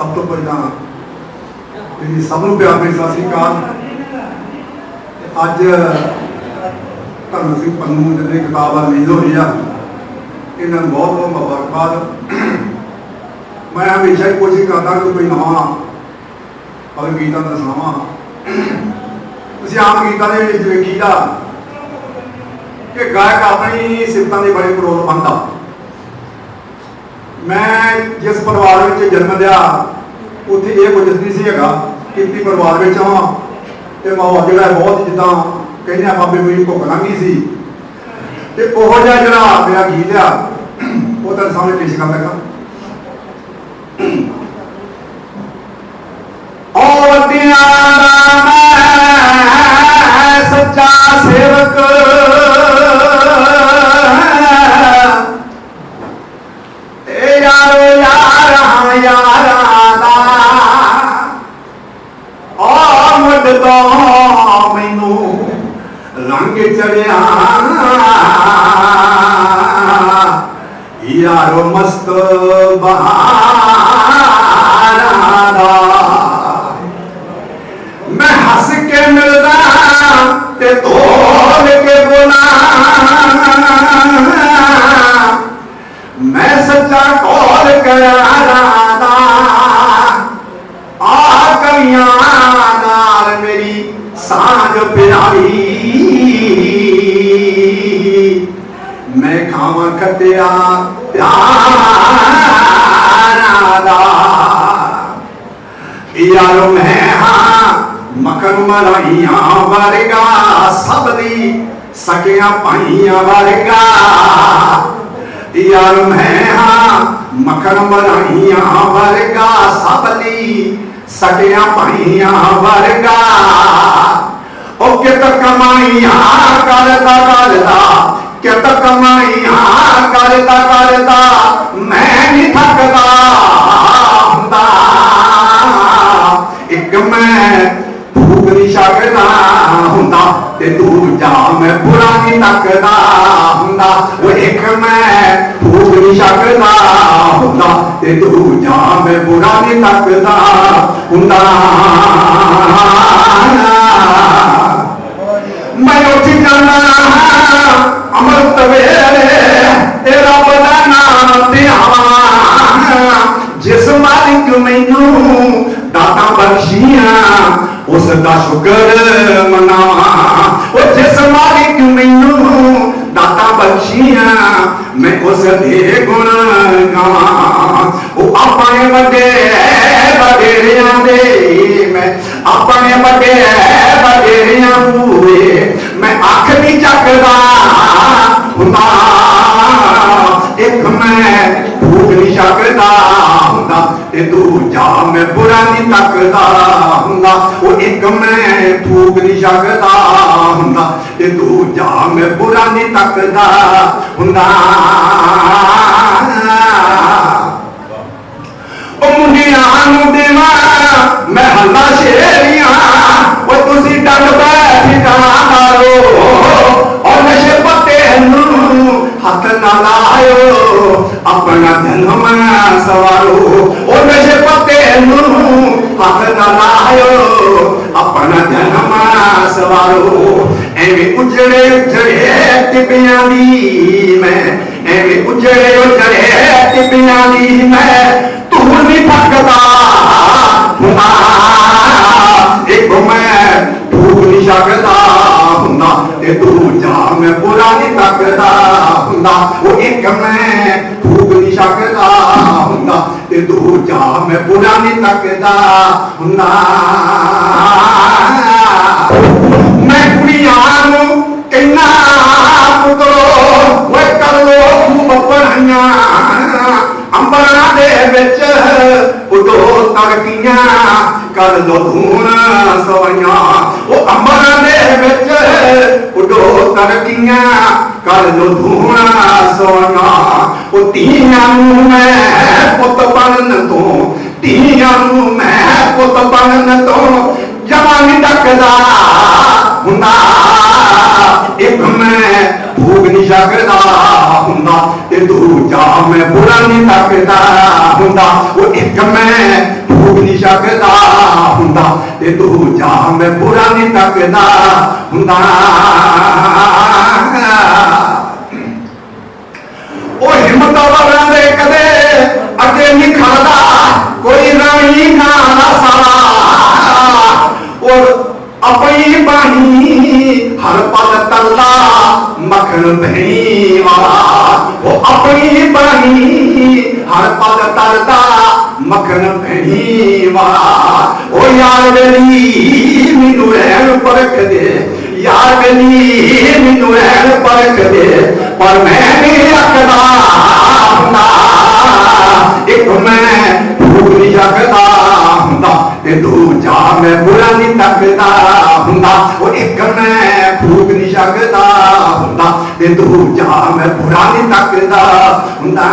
ਸਭ ਤੋਂ ਪਹਿਲਾਂ ਮੇਰੀ ਸਭ ਨੂੰ ਪਿਆਰ ਭਰੀ ਸਤਿ ਸ੍ਰੀ ਅਕਾਲ। ਅੱਜ ਧਰਮ ਸਿੰਘ ਪੰਨੂ ਜਿਹਨੇ ਕਿਤਾਬ ਆ ਰਿਲੀਜ਼ ਹੋਈ ਆ, ਇਹਨਾਂ ਨੂੰ ਬਹੁਤ ਬਹੁਤ ਮੁਬਾਰਕਬਾਦ। ਮੈਂ ਹਮੇਸ਼ਾ ਹੀ ਕੋਸ਼ਿਸ਼ ਕਰਦਾ ਕਿ ਕੋਈ ਨਵਾਂ ਭਗਤ ਗੀਤਾਂ ਦਾ ਸੁਣਾਵਾਂ। ਤੁਸੀਂ ਆਮ ਗੀਤਾਂ ਦੇ ਵਿੱਚ ਵੇਖੀਦਾ ਕਿ ਗਾਇਕ ਆਪਣੀ ਸਿਫਤਾਂ ਦੇ ਬੜੇ ਪਰੋਲ ਬੰਦਾ ਮੈਂ ਜਿਸ ਪਰਿਵਾਰ ਵਿੱਚ ਜਨਮ ਲਿਆ, ਉੱਥੇ ਇਹ ਕੁਝ ਨਹੀਂ ਸੀ ਹੈਗਾ ਕਿੰਤੀ ਪਰਿਵਾਰ ਵਿੱਚ ਹਾਂ ਤੇ ਮਾਹੌਲ ਜਿਹੜਾ ਬਹੁਤ ਜਿੱਦਾਂ ਕਹਿੰਦੇ ਆ, ਬਾਬੇ ਮੇਰੀ ਭੁੱਖ ਲੰਘੀ ਸੀ। ਤੇ ਉਹ ਜਿਹਾ ਜਿਹੜਾ ਮੇਰਾ ਗੀਤ ਆ, ਉਹ ਤੁਹਾਡੇ ਸਾਹਮਣੇ ਪੇਸ਼ ਕਰ ਲੱਗਾ ਔਰਤਿਆਂ ਦਾ ਮੈਂ ਸੱਚਾ ਸੇਵਕ ਮੈਂ ਖਾਵਾਂ ਖੱਤਿਆ ਦਾ ਯਾਰੋ ਮੈਂ ਹਾਂ ਮਕਰ ਮਲਾਈਆਂ ਵਰਗਾ ਸਭ ਦੀ ਸਕਿਆ ਭਾਈਆਂ ਵਰਗਾ ਯਾਰ ਮੈਂ ਹਾਂ ਮਕਨ ਮਲਾਈਆਂ ਵਰਗਾ ਸਭ ਦੀ ਸਕਿਆ ਭਾਈਆਂ ਵਰਗਾ ਉਹ ਕਿਤ ਕਮਾਈਆਂ ਕਰਦਾ ਕਰਦਾ ਕਿਤ ਕਮਾਈਆਂ ਕਰਦਾ ਕਰਦਾ ਮੈਂ ਨਹੀਂ ਥੱਕਦਾ। ਹੁੰਦਾ ਇੱਕ ਮੈਂ ਭੂਖ ਨਹੀਂ ਛਕਦਾ ਹੁੰਦਾ ਤੇ ਦੂਜਾ ਮੈਂ ਬੁਰਾ ਨਹੀਂ ਤੱਕਦਾ ਹੁੰਦਾ। ਉਹ ਇੱਕ ਮੈਂ ਭੂਖ ਨਹੀਂ ਛਕਦਾ ਹੁੰਦਾ ਤੇ ਦੂਜਾ ਮੈਂ ਬੁਰਾ ਨਹੀਂ ਤੱਕਦਾ ਹੁੰਦਾ। ਮੈਂ ਉੱਠ ਜਾਣਾ। ਅੰਮ੍ਰਿਤ ਵੇਲੇ ਤੇ ਰੱਬ ਦਾ ਨਾਮ ਧਿਆਵਾਂ। ਜਿਸ ਮਾਲਿਕ ਮੈਨੂੰ ਦਾਤਾ ਬਖਸ਼ੀਆਂ, ਉਸ ਦਾ ਸ਼ੁਕਰ ਮਨਾਵਾਂ। ਉਹ ਜਿਸ ਮਾਲਿਕ ਮੈਨੂੰ ਦਾਤਾ ਬਖਸ਼ੀਆਂ, ਮੈਂ ਉਸ ਦੇ ਗੁਣ ਗਾਵਾਂ। ਉਹ ਆਪਣੇ ਵੱਡੇ ਵਡੇਰਿਆਂ ਦੇ, ਮੈਂ ਆਪਣੇ ਵੱਡੇ ਵਡੇਰਿਆਂ ਅੱਖ ਹੁੰਦਾ। ਇੱਕ ਮੈਂ ਭੂਖ ਨਹੀਂ ਛਕਦਾ। ਹੁੰਦਾ। ਤੇ ਦੂਜਾ ਮੈਂ ਬੁਰਾ ਨਹੀਂ ਤੱਕਦਾ। ਹੁੰਦਾ। ਉਹ ਇੱਕ ਮੈਂ ਭੂਖ ਨਹੀਂ ਛਕਦਾ। ਹੁੰਦਾ। ਤੇ ਦੂਜਾ ਮੈਂ ਬੁਰਾ ਨਹੀਂ ਤੱਕਦਾ। ਹੁੰਦਾ। ਉਹ ਮੁੰਡਿਆਂ ਨੂੰ ਦੇਵਾਂ, ਮੈਂ ਹੱਲਾ ਸ਼ੇਰੀਆਂ, ਉਹ ਤੁਸੀਂ ਡੰਡ ਬੈਠ ਜਾ ਮਾਰੋ। ਉਹ ਨਸ਼ੇ ਪੱਤੇ ਨੂੰ ਹੱਥ ਨਾ ਲਾਇਓ, ਆਪਣਾ ਜਨਮ ਸਵਾਰੋ ਉਹ ਨਸ਼ੇ ਪੱਤੇ ਨੂੰ ਹੱਥ ਨਾ ਲਾਇਓ, ਆਪਣਾ ਜਨਮ ਸਵਾਰੋ ਐਵੇਂ ਉਜੜੇ ਉਜੜੇ ਟਿੱਬਿਆਂ ਦੀ ਮੈਂ, ਐਵੇਂ ਉਜੜੇ ਉਜੜੇ ਟਿੱਬਿਆਂ ਦੀ ਮੈਂ ਨਹੀਂ ਥੱਕਦਾ ਇੱਕ ਮੈਂ ਭੂਖ ਨਹੀਂ ਛਕਦਾ ਹੁੰਦਾ ਤੇ ਦੂਜਾ ਮੈਂ ਬੁਰਾ ਨਹੀਂ ਤੱਕਦਾ ਹੁੰਦਾ। ਉਹ ਇੱਕ ਮੈਂ ਭੂਖ ਨਹੀਂ ਛਕਦਾ ਹੁੰਦਾ ਤੇ ਦੂਜਾ ਮੈਂ ਬੁਰਾ ਨਹੀਂ ਤੱਕਦਾ ਹੁੰਦਾ। ਉਡੋ ਤੜਕੀਆਂ ਕਰ ਲੋ ਧੂਣ ਸਵਈਆਂ ਉਹ ਅਮਰ ਦੇ ਵਿੱਚ ਉਡੋ ਤੜਕੀਆਂ ਕਰ ਲੋ ਧੂਣ ਸਵਈਆਂ ਉਹ ਧੀਆਂ ਨੂੰ ਮੈਂ ਪੁੱਤ ਬਣਨ ਤੋਂ, ਧੀਆਂ ਨੂੰ ਮੈਂ ਪੁੱਤ ਬਣਨ ਤੋਂ ਜਵਾਨੀ ਤੱਕਦਾ ਹੁੰਦਾ। ਇੱਕ ਮੈਂ ਭੂਗ ਨਹੀਂ ਛਕਦਾ ਹੁੰਦਾ ਤੇ ਦੂਜਾ ਮੈਂ ਬੁਰਾ ਨਹੀਂ ਤੱਕਦਾ ਹੁੰਦਾ। ਉਹ ਇੱਕ ਮੈਂ ਨਹੀਂ ਸਕਦਾ ਹੁੰਦਾ ਤੇ ਤੂੰ ਜਾ, ਮੈਂ ਬੁਰਾ ਨਹੀਂ ਤੱਕਦਾ ਹੁੰਦਾ। ਉਹ ਹਿੰਮਤ ਵਾਲਿਆਂ ਦੇ ਕਦੇ ਅੱਗੇ ਨਹੀਂ ਖੜਦਾ, ਕੋਈ ਰਾਣੀ ਨਾ ਸਾਰਾ ਔਰ ਆਪਣੀ ਬਾਣੀ ਹਰ ਪਲ ਤੱਲਾ ਮੱਖਣ ਭਈ ਉਹ ਆਪਣੀ ਬਾਣੀ ਹਰ ਪਲ ਤਰਦਾ, ਮੱਖਣ ਭਈ ਵਾਲਾ ਉਹ ਯਾਰ ਮੇਰੀ ਮੈਨੂੰ ਰਹਿਣ ਪਰਖਦੇ, ਯਾਰ ਮੇਰੀ ਮੈਨੂੰ ਰਹਿਣ ਪਰਖਦੇ, ਪਰ ਮੈਂ ਨਹੀਂ ਰੱਖਦਾ ਆਪਣਾ ਹੁੰਦਾ ਤੇ ਦੂਜਾ ਮੈਂ ਬੁਰਾ ਨਹੀਂ ਤੱਕਦਾ। ਹੁੰਦਾ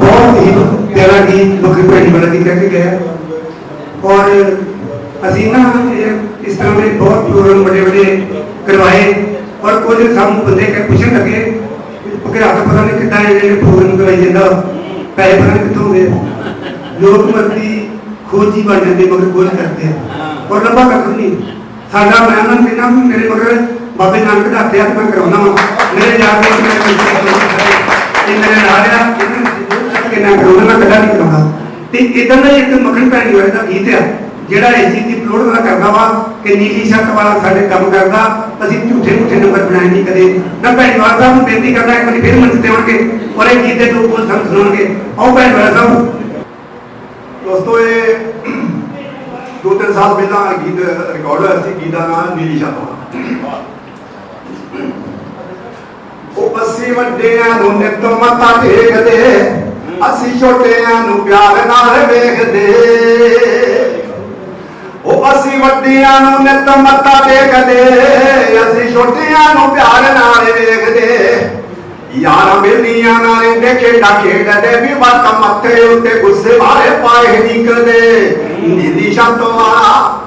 ਬਹੁਤ ਹੀ ਪਿਆਰਾ ਗੀਤ ਮੁਖੀ ਭੈਣੀ ਵਾਲਾ ਦੀ ਕਹਿ ਕੇ ਗਿਆ। ਔਰ ਅਸੀਂ ਨਾ ਇਸ ਤਰ੍ਹਾਂ ਦੇ ਬਹੁਤ ਪ੍ਰੋਗਰਾਮ ਵੱਡੇ ਵੱਡੇ ਕਰਵਾਏ। ਔਰ ਕੁਝ ਸਾਨੂੰ ਬੰਦੇ ਕਹਿ ਪੁੱਛਣ ਲੱਗੇ ਕਿ ਹੱਥ ਪਤਾ ਨਹੀਂ ਕਿੱਦਾਂ ਇਹ ਪ੍ਰੋਗਰਾਮ ਕਰਵਾਈ ਜਾਂਦਾ, ਪੈਸੇ ਪਤਾ ਨਹੀਂ ਕਿੱਥੋਂ ਗਏ ਲੋਕ ਮਰਦੀ ਖੋਜੀ ਬਣ ਜਾਂਦੇ ਮਗਰ ਖੋਜ ਕਰਦੇ ਆ। ਔਰ ਲੰਬਾ ਕੱਖ ਨਹੀਂ। ਸਾਡਾ ਮੈਂ ਉਹਨਾਂ ਨੂੰ ਕਹਿੰਦਾ ਵੀ ਮੇਰੇ ਮਗਰ ਬਾਬੇ ਨਾਨਕ ਦਾ ਹੱਥਿਆ ਮੈਂ ਕਰਾਉਣਾ ਵਾ। ਮੇਰੇ ਯਾਰ ਦੋਸਤ ਮੇਰੇ ਕੋਲ ਇਹ ਮੇਰੇ ਨਾਲ ਆ ਕਿੰਨਾ ਕਰਾਉਣਾ ਮੈਂ ਕਦਾ ਨਹੀਂ ਕਰਾਉਂਦਾ ਤੇ ਇਦਾਂ ਦਾ ਇੱਕ ਮੱਖਣ ਭੈਣੀ ਵਾਲੇ ਦਾ ਗੀਤ ਆ ਜਿਹੜਾ ਚੀਜ਼ ਦੀ ਅਪਲੋਡ ਵਾਲਾ ਕਰਦਾ ਵਾ ਕਿ ਨੀਲੀ ਛੱਤ ਵਾਲਾ ਸਾਡੇ ਕੰਮ ਕਰਦਾ ਅਸੀਂ ਝੂਠੇ ਝੂਠੇ ਨੰਬਰ ਬਣਾਏ ਨਹੀਂ ਕਦੇ। ਮੈਂ ਭੈਣੀ ਵਾਲਾ ਸਾਹਿਬ ਨੂੰ ਬੇਨਤੀ ਕਰਦਾ ਇੱਕ ਵਾਰੀ ਫਿਰ ਤੇ ਆਉਣਗੇ ਔਰ ਇਹ ਗੀਤ ਦੇ ਦੋ ਬੋਲ ਸਾਨੂੰ ਸੁਣਾਉਣਗੇ। ਆਓ ਭੈਣੀ ਵਾਲਾ ਸਾਹਿਬ। ਦੋਸਤੋ, ਇਹ ਦੋ ਤਿੰਨ ਸਾਲ ਪਹਿਲਾਂ ਗੀਤ ਰਿਕਾਰਡ ਹੋਇਆ ਸੀ, ਗੀਤ ਦਾ ਨਾਮ ਨੀਲੀ ਸ਼ਾਮਾ ਉਹ ਅਸੀਂ ਵੱਡਿਆਂ ਨੂੰ ਨਿੱਤ ਮੱਥਾ ਟੇਕਦੇ ਅਸੀਂ ਛੋਟਿਆਂ ਨੂੰ ਪਿਆਰ ਨਾਲ ਵੇਖਦੇ। ਉਹ ਅਸੀਂ ਵੱਡਿਆਂ ਨੂੰ ਨਿੱਤ ਮੱਥਾ ਟੇਕਦੇ ਅਸੀਂ ਛੋਟਿਆਂ ਨੂੰ ਪਿਆਰ ਨਾਲ ਵੇਖਦੇ। ਯਾਰ ਬੇਲੀਆਂ ਨਾਲ ਦੇਖੇ ਨਾ ਖੇਡਦੇ ਵੀ ਵਟ ਮੱਥੇ ਉੱਤੇ ਗੁੱਸੇ ਵਾਲੇ ਪਾਏ ਨਿਕਲਦੇ। ਨੀਲੀ ਸ਼ਬਦ ਵਾਲਾ,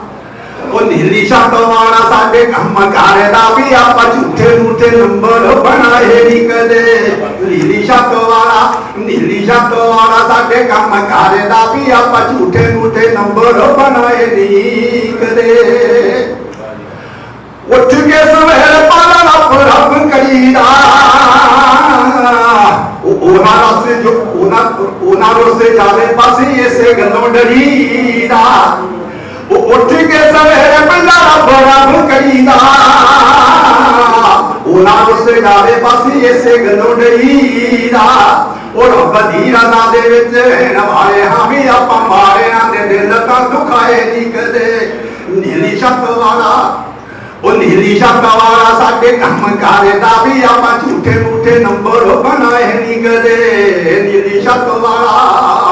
ਉਹ ਨੀਲੀ ਸ਼ਬਦ ਵਾਲਾ ਸਾਡੇ ਕੰਮ ਕਰਦਾ ਵੀ ਆਪਾਂ ਝੂਠੇ ਮੂਠੇ ਨੰਬਰ ਬਣਾਏ ਨਹੀਂ ਨੀਲੀ ਸ਼ਬਦ ਵਾਲਾ, ਨੀਲੀ ਸ਼ਬਦ ਵਾਲਾ ਸਾਡੇ ਕੰਮ ਕਰਦਾ ਵੀ ਆਪਾਂ ਝੂਠੇ ਮੂਠੇ ਨੰਬਰ ਬਣਾਏ ਨਹੀਂ ਕਦੇ ਉੱਠ ਕੇ ਸਵੇਰ ਇਸੇ ਉਹ ਉੱਠ ਕੇ ਸਵੇਰ ਪਹਿਲਾ ਰੱਬ ਰੱਬ ਕਰੀਦਾ। ਉਹਨਾਂ ਰਸੇ ਜਾਵੇ ਪਾਸੇ ਇਸੇ ਗੱਲੋਂ ਡਰੀਦਾ। ਉਹ ਰੱਬ ਦੀ ਰਜ਼ਾ ਦੇ ਵਿੱਚ ਨਵਾਏ ਹਾਂ ਆਪਾਂ ਮਾਰਿਆਂ ਦੇ ਦਿਲ ਤਾਂ ਦੁਖਾਏ ਨਹੀਂ ਕਦੇ। ਨੀਲੀ ਸ਼ਬਦ ਵਾਲਾ, ਉਹ ਨੀਲੀ ਸ਼ਬਦ ਵਾਲਾ ਸਾਡੇ ਕੰਮ ਕਰਦਾ ਵੀ ਆਪਾਂ ਝੂਠੇ ਮੂਠੇ ਨੰਬਰ ਬਣਾਏ ਨਹੀਂ ਕਦੇ। ਨੀਲੀ ਛੱਤ ਵਾਲਾ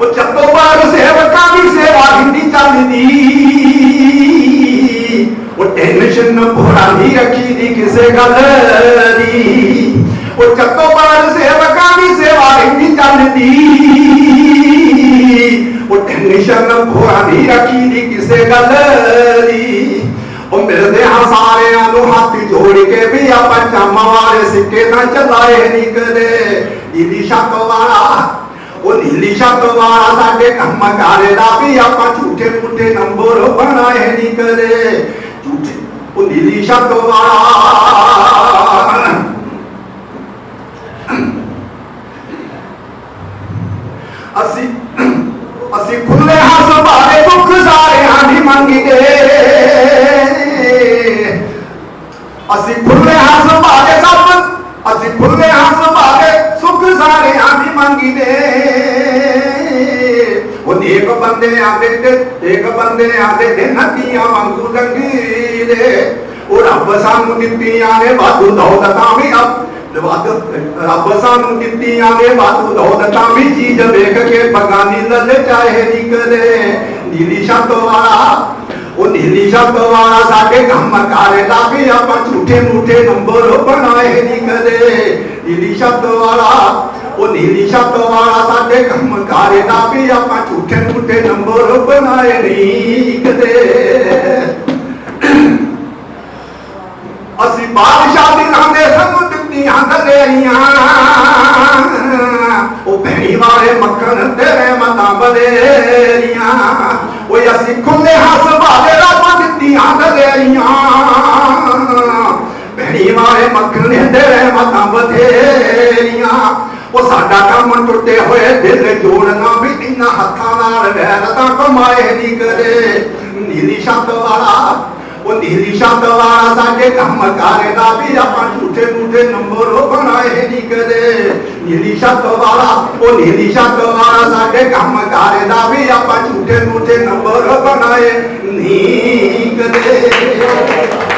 ਉਹ ਚੱਤੋ ਬਾਰ ਸੇਵਕਾਂ ਦੀ ਸੇਵਾ ਹਿੰਦੀ ਚੱਲਦੀ ਉਹ ਟੈਨਸ਼ਨ ਪੂਰਾ ਨਹੀਂ ਰੱਖੀ ਦੀ ਕਿਸੇ ਗੱਲ ਦੀ। ਉਹ ਚੱਤੋ ਬਾਰ ਸੇਵਕਾਂ ਦੀ ਸੇਵਾ ਹਿੰਦੀ ਉਹ ਟੈਨਸ਼ਨ ਪੂਰਾ ਰੱਖੀ ਦੀ ਕਿਸੇ ਗੱਲ ਦੀ। ਉਹ ਮਿਲਦੇ ਹਾਂ ਸਾਰਿਆਂ ਨੂੰ ਹੱਥ ਜੋੜ ਕੇ ਵੀ ਆਪਾਂ ਚੰਮ ਵਾਲੇ ਸਿੱਕੇ ਨਾ ਚਲਾਏ ਨਹੀਂ ਕਦੇ। ਨੀਲੀ ਸ਼ੱਕ ਵਾਲਾ ਉਹ ਨੀਲੀ ਸ਼ੱਕ ਵਾਲਾ ਸਾਡੇ ਕੰਮ ਕਰਦਾ ਵੀ ਆਪਾਂ ਝੂਠੇ ਮੂਠੇ ਨੰਬਰ ਬਣਾਏ ਨਹੀਂ ਝੂਠੇ, ਉਹ ਨੀਲੀ ਸ਼ੱਕ ਵਾਲਾ। ਅਸੀਂ ਅਸੀਂ ਖੁੱਲੇ ਹੱਥ ਬਾਰੇ ਦੁੱਖ ਸਾਰਿਆਂ ਦੀ ਮੰਗੀਏ। ਅਸੀਂ ਖੁੱਲੇ ਹੱਥ ਬਾਰੇ ਸਭ ਅਸੀਂ ਖੁੱਲੇ ਹੱਥ ਬਾਰੇ ਸੁੱਖ ਸਾਰਿਆਂ ਦੀ ਉਹ ਨੇਕ ਬੰਦੇ ਆਂਦੇ ਤੇ ਇੱਕ ਬੰਦੇ ਆਂਦੇ ਤੇ ਨਦੀਆਂ ਵਾਂਗੂ ਲੰਗੀ ਦੇ ਉਹ ਰੱਬ ਸਾਨੂੰ ਦਿੱਤੀਆਂ ਨੇ ਵਾਧੂ ਦੌਲਤਾਂ ਵੀ ਆਪ ਰੱਬ ਸਾਨੂੰ ਦਿੱਤੀਆਂ ਨੇ ਵਾਧੂ ਦੌਲਤਾਂ ਵੀ ਚੀਜ਼ ਵੇਖ ਕੇ ਬਗਾਨੀ ਲੱਲ ਚਾਹੇ ਨਹੀਂ ਨੀਲੀ ਸ਼ਬਦ ਵਾਲਾ ਉਹ ਨੀਲੀ ਸ਼ਬਦ ਵਾਲਾ ਸਾਡੇ ਕੰਮ ਕਰਦਾ ਵੀ ਆਪਾਂ ਝੂਠੇ ਮੂਠੇ ਨੰਬਰ ਬਣਾਏ ਨਹੀਂ ਨੀਲੀ ਸ਼ਬਦ ਵਾਲਾ ਉਹ ਨੀਲੀ ਸ਼ਬਦ ਵਾਲਾ ਸਾਡੇ ਕੰਮ ਕਰਦਾ ਵੀ ਆਪਾਂ ਝੂਠੇ ਮੂਠੇ ਨੰਬਰ ਬਣਾਏ ਨਹੀਂ ਕਦੇ ਅਸੀਂ ਬਾਦਸ਼ਾਹ ਦੀ ਲਾਂਦੇ ਸਾਨੂੰ ਦਿੱਤੀਆਂ ਦਲੇਰੀਆਂ ਉਹ ਭੈਣੀ ਵਾਲੇ ਮੱਖਣ ਤੇਰੇ ਮਤਾਂ ਬਦੇਰੀਆਂ ਓਏ ਅਸੀਂ ਖੁੱਲੇ ਹੱਸ ਦੇ ਰੱਬ ਦਿੱਤੀਆਂ ਦਲੇਰੀਆਂ ਭੈਣੀ ਵਾਲੇ ਮੱਖਣ ਤੇਰੇ ਮਤਾਂ ਬਥੇਰੀਆਂ ਉਹ ਸਾਡਾ ਕੰਮ ਟੁੱਟੇ ਹੋਏ ਦਿਲ ਜੋੜਨਾ ਵੀ ਇਹਨਾਂ ਹੱਥਾਂ ਨਾਲ ਵੈਰ ਤਾਂ ਕਮਾਏ ਨਹੀਂ ਕਦੇ। ਨੀਲੀ ਛੱਤ ਵਾਲਾ, ਉਹ ਨੀਲੀ ਛੱਤ ਵਾਲਾ ਸਾਡੇ ਕੰਮ ਕਰਦਾ ਵੀ ਆਪਾਂ ਝੂਠੇ ਮੂਠੇ ਨੰਬਰ ਬਣਾਏ ਨਹੀਂ ਕਰੇ ਨੀਲੀ ਛੱਤ ਵਾਲਾ, ਉਹ ਨੀਲੀ ਛੱਤ ਵਾਲਾ ਸਾਡੇ ਕੰਮ ਕਰਦਾ ਵੀ ਆਪਾਂ ਝੂਠੇ ਮੂਠੇ ਨੰਬਰ ਬਣਾਏ ਨਹੀਂ ਕਦੇ।